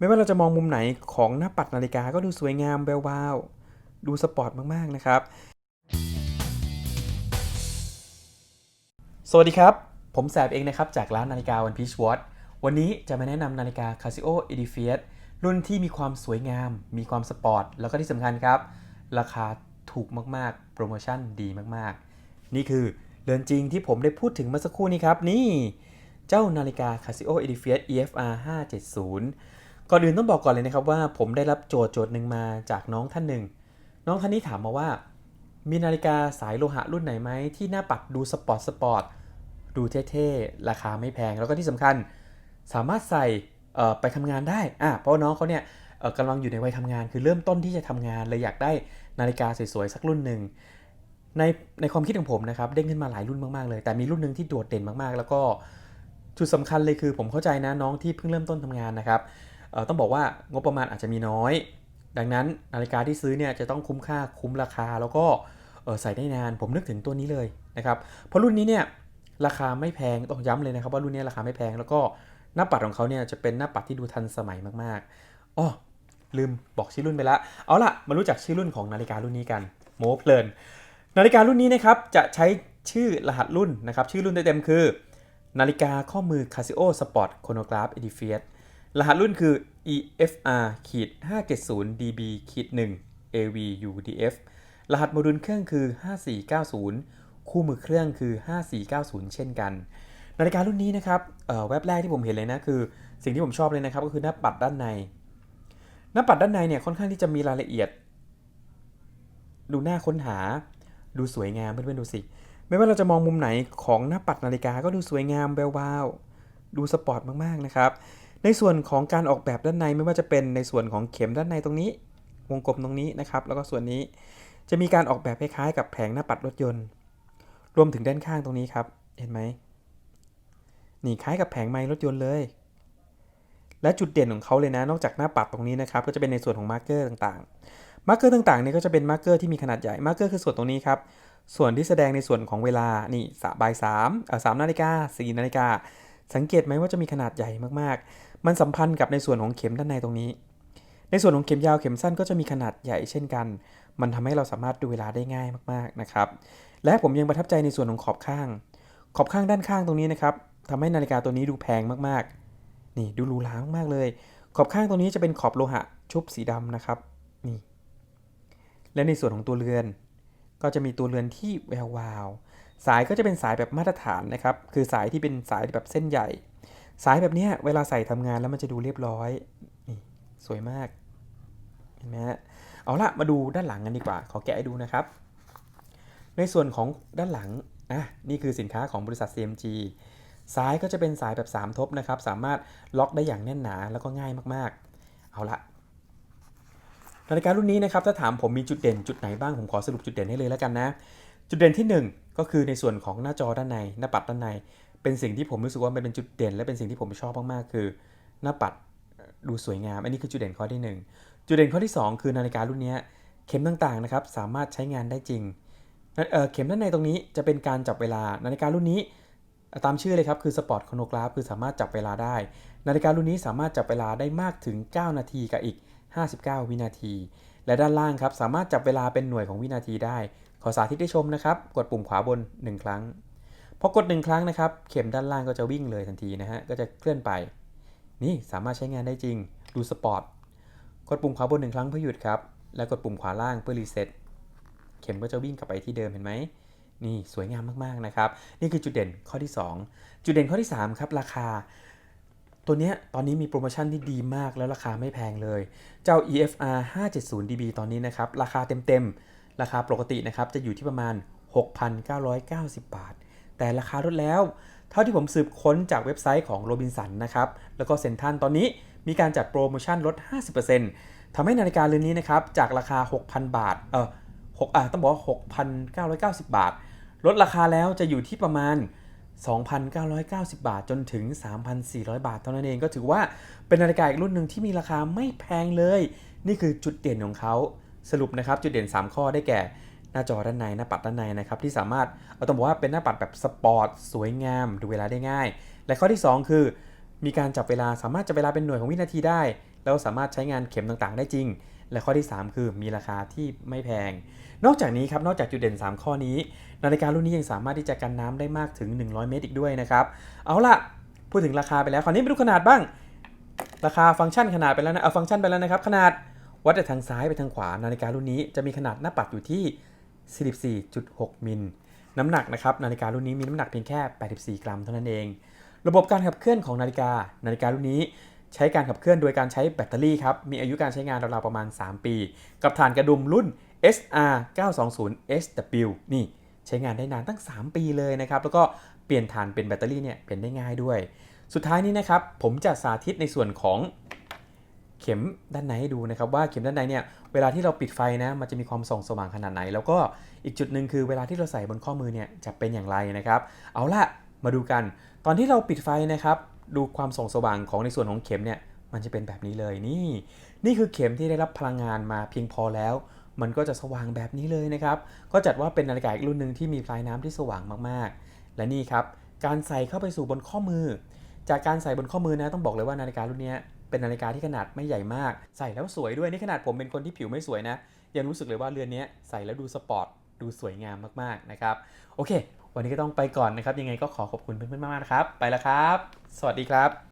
ไม่ว่าเราจะมองมุมไหนของหน้าปัดนาฬิกาก็ดูสวยงามแวววาว ดูสปอร์ตมาก ๆ นะครับ สวัสดีครับ ผมแสบเองนะครับ จากร้านนาฬิกาวันพีชวอตวันนี้จะมาแนะนำนาฬิกา Casio e d i f i a t รุ่นที่มีความสวยงาม มีความสปอร์ต แล้วก็ที่สำคัญครับ ราคาถูกมาก ๆ โปรโมชั่นดีมาก ๆ นี่คือเรือนจริงที่ผมได้พูดถึงเมื่อสักครู่นี้ครับ นี่ เจ้านาฬิกา Casio e d i f i a t EFR 570 ก่อนอื่นต้องบอกก่อนเลยนะครับว่าผมได้รับโจทย์โจทย์หนึ่งมาจากน้องท่านหนึ่ง น้องท่านนี้ถามมาว่า มีนาฬิกาสายโลหะรุ่นไหนไหมที่หน้าปัดดูสปอร์ตสปอร์ตดูเท่ๆ ราคาไม่แพง แล้วก็ที่สำคัญสามารถใส่ไปทำงานได้อะเพราะน้องเขาเนี่ยกำลังอยู่ในวัยทำงาน คือเริ่มต้นที่จะทำงานเลยอยากได้นาฬิกาสวยๆสักรุ่นหนึ่งในในความคิดของผมนะครับเด้งขึ้นมาหลายรุ่นมากๆเลย แต่มีรุ่นหนึ่งที่โดดเด่นมากๆ แล้วก็จุดสำคัญเลยคือผมเข้าใจนะน้องที่เพิ่งเริ่มต้นทำงานนะครับ ต้องบอกว่างบประมาณอาจจะมีน้อย ดังนั้นนาฬิกาที่ซื้อเนี่ยจะต้องคุ้มค่าคุ้มราคาแล้วก็ใส่ได้นานผมนึกถึงตัวนี้เลยนะครับเพราะรุ่นนี้เนี่ยราคาไม่แพงต้องย้ำเลยนะครับว่ารุ่นนี้ราคาไม่แพงแล้วก็หน้าปัดของเขาเนี่ยจะเป็นหน้าปัดที่ดูทันสมัยมากๆอ้อลืมบอกชื่อรุ่นไปละเอาล่ะมารู้จักชื่อรุ่นของนาฬิการุ่นนี้กันโมเพลินนาฬิการุ่นนี้นะครับจะใช้ชื่อรหัสรุ่นนะครับชื่อรุ่นเต็มๆคือ นาฬิกาข้อมือ Casio Sport Chronograph e d i f i a t รหัสรุ่นคือ EFR ขีด570 DB ขีด1 AV UDF รหัสโมดูลเครื่องคือ 5490 คู่มือเครื่องคือ 5490 เช่นกัน นาฬิการุ่นนี้นะครับเออแว็บแรกที่ผมเห็นเลยนะคือ สิ่งที่ผมชอบเลยนะครับก็คือหน้าปัดด้านใน หน้าปัดด้านในเนี่ยค่อนข้างที่จะมีรายละเอียด ดูน่าค้นหา ดูสวยงามเพื่อนๆดูสิ ไม่ว่าเราจะมองมุมไหนของหน้าปัดนาฬิกาก็ดูสวยงามแวววาว ดูสปอร์ตมากๆนะครับ ในส่วนของการออกแบบด้านในไม่ว่าจะเป็นในส่วนของเข็มด้านในตรงนี้ วงกลมตรงนี้นะครับแล้วก็ส่วนนี้จะมีการออกแบบคล้ายๆกับแผงหน้าปัดรถยนต์ รวมถึงด้านข้างตรงนี้ครับ เห็นไหมนี่คล้ายกับแผงไม้รถยนต์เลย และจุดเด่นของเขาเลยนะ นอกจากหน้าปัดตรงนี้นะครับก็จะเป็นในส่วนของมาร์กเกอร์ต่างๆ มาร์กเกอร์ต่างๆเนี่ยก็จะเป็นมาร์กเกอร์ที่มีขนาดใหญ่ มาร์กเกอร์คือส่วนตรงนี้ครับ ส่วนที่แสดงในส่วนของเวลา นี่สบ่ายสามสามนาฬิกาสี่นาฬิกา สังเกตไหมว่าจะมีขนาดใหญ่มากๆ มันสัมพันธ์กับในส่วนของเข็มด้านในตรงนี้ ในส่วนของเข็มยาวเข็มสั้นก็จะมีขนาดใหญ่เช่นกัน มันทำให้เราสามารถดูเวลาได้ง่ายมากๆนะครับ และผมยังประทับใจในส่วนของขอบข้าง ขอบข้างด้านข้างตรงนี้นะครับทำให้นาฬิกาตัวนี้ดูแพงมากๆ นี่ดูหรูหรามากๆเลย ขอบข้างตรงนี้จะเป็นขอบโลหะชุบสีดำนะครับ นี่ และในส่วนของตัวเรือน ก็จะมีตัวเรือนที่แวววาว สายก็จะเป็นสายแบบมาตรฐานนะครับ คือสายที่เป็นสายแบบเส้นใหญ่ สายแบบนี้เวลาใส่ทำงานแล้วมันจะดูเรียบร้อยนี่สวยมาก เห็นไหมฮะ เอาละมาดูด้านหลังกันดีกว่า ขอแกะให้ดูนะครับ ในส่วนของด้านหลังอะนี่คือสินค้าของบริษัท CMG สายก็จะเป็นสายแบบ 3 ทบนะครับ สามารถล็อกได้อย่างแน่นหนาแล้วก็ง่ายมากๆ เอาละนาฬิการุ่นนี้นะครับถ้าถามผมมีจุดเด่นจุดไหนบ้างผมขอสรุปจุดเด่นให้เลยแล้วกันนะ จุดเด่นที่ 1 ก็คือในส่วนของหน้าจอด้านใน หน้าปัดด้านใน เป็นสิ่งที่ผมรู้สึกว่ามันเป็นจุดเด่น และเป็นสิ่งที่ผมชอบมากๆคือ หน้าปัดดูสวยงาม อันนี้คือจุดเด่นข้อที่ 1 จุดเด่นข้อที่ 2 คือนาฬิการุ่นนี้เข็มต่างๆนะครับสามารถใช้งานได้จริงเเข็มด้านในตรงนี้จะเป็นการจับเวลานาฬิการุ่นนี้ตามชื่อเลยครับคือสปอร์ตค h โนกราฟคือสามารถจับเวลาได้ นาฬิการุ่นนี้สามารถจับเวลาได้มากถึง 9 นาทีกับอีก 59 วินาที และด้านล่างครับสามารถจับเวลาเป็นหน่วยของวินาทีได้ ขอสาธิตได้ชมนะครับ กดปุ่มขวาบน 1 ครั้ง พอกด 1 ครั้งนะครับ เข็มด้านล่างก็จะวิ่งเลยทันทีนะฮะ ก็จะเคลื่อนไป นี่สามารถใช้งานได้จริง ดูสปอร์ต กดปุ่มขวาบน 1 ครั้งเพื่อหยุดครับ และกดปุ่มขวาล่างเพื่อรีเซ็ต เข็มก็จะวิ่งกลับไปที่เดิมเห็นไหม นี่สวยงามมากๆนะครับ นี่คือจุดเด่นข้อที่ 2 จุดเด่นข้อที่3ครับราคา ตัวเนี้ยตอนนี้มีโปรโมชั่นที่ดีมากแล้วราคาไม่แพงเลย เจ้า EFR 570 DB ตอนนี้นะครับ ราคาเต็มๆ ราคาปกตินะครับจะอยู่ที่ประมาณ 6,990 บาท แต่ราคาลดแล้ว เท่าที่ผมสืบค้นจากเว็บไซต์ของโรบินสันนะครับแล้วก็เซ็นทันตอนนี้มีการจัดโปรโมชั่นลด 50%ทำให้นาฬิกาเรือนนี้นะครับจากราคา 6,000 บาทเออ6อะต้องบอกว่า6,990 บาท ลดราคาแล้วจะอยู่ที่ประมาณ 2,990 บาทจนถึง 3,400 บาทเท่านั้นเองก็ถือว่าเป็นนาฬิกาอีกรุ่นหนึ่งที่มีราคาไม่แพงเลย นี่คือจุดเด่นของเขา สรุปนะครับจุดเด่น 3 ข้อได้แก่หน้าจอด้านในหน้าปัดด้านในนะครับที่สามารถเอาต้องบอกว่าเป็นหน้าปัดแบบสปอร์ตสวยงามดูเวลาได้ง่าย และข้อที่ 2 คือ มีการจับเวลาสามารถจับเวลาเป็นหน่วยของวินาทีได้ แล้วสามารถใช้งานเข็มต่างๆ ได้จริง และข้อที่ 3 คือมีราคาที่ไม่แพง นอกจากนี้ครับนอกจากจุดเด่น 3 ข้อนี้ นาฬิการุ่นนี้ยังสามารถที่จะกันน้ำได้มากถึง 100 เมตรอีกด้วยนะครับเอาล่ะพูดถึงราคาไปแล้วคราวนี้ไปดูขนาดบ้าง ราคาฟังก์ชันขนาดไปแล้วนะเอาฟังก์ชันไปแล้วนะครับขนาด วัดจากทางซ้ายไปทางขวานาฬิการุ่นนี้จะมีขนาดหน้าปัดอยู่ที่ 44.6 มิล น้ำหนักนะครับนาฬิการุ่นนี้มีน้ำหนักเพียงแค่ 84 กรัมเท่านั้นเอง ระบบการขับเคลื่อนของนาฬิกา นาฬิการุ่นนี้ใช้การขับเคลื่อนโดยการใช้แบตเตอรี่ครับ มีอายุการใช้งานราวๆประมาณ 3 ปี กับฐานกระดุมรุ่น SR 920 SW นี่ใช้งานได้นานตั้ง 3 ปีเลยนะครับ แล้วก็เปลี่ยนฐานเป็นแบตเตอรี่เนี่ยเปลี่ยนได้ง่ายด้วย สุดท้ายนี้นะครับผมจะสาธิตในส่วนของ เข็มด้านในให้ดูนะครับว่าเข็มด้านในเนี่ยเวลาที่เราปิดไฟนะมันจะมีความส่องสว่างขนาดไหน แล้วก็อีกจุดหนึ่งคือเวลาที่เราใส่บนข้อมือเนี่ยจะเป็นอย่างไรนะครับ เอาล่ะมาดูกัน ตอนที่เราปิดไฟนะครับดูความส่องสว่างของในส่วนของเข็มเนี่ยมันจะเป็นแบบนี้เลยนี่ นี่คือเข็มที่ได้รับพลังงานมาเพียงพอแล้ว มันก็จะสว่างแบบนี้เลยนะครับ ก็จัดว่าเป็นนาฬิกาอีกรุ่นหนึ่งที่มีปลายน้ำที่สว่างมากๆ และนี่ครับการใส่เข้าไปสู่บนข้อมือ จากการใส่บนข้อมือนะต้องบอกเลยว่านาฬิการุ่นเนี้ย เป็นนาฬิกาที่ขนาดไม่ใหญ่มาก ใส่แล้วสวยด้วยนี่ขนาดผมเป็นคนที่ผิวไม่สวยนะ ยังรู้สึกเลยว่าเรือนนี้ใส่แล้วดูสปอร์ตดูสวยงามมากๆนะครับ โอเค วันนี้ก็ต้องไปก่อนนะครับ ยังไงก็ขอขอบคุณเพื่อนๆมากๆนะครับ ไปแล้วครับ สวัสดีครับ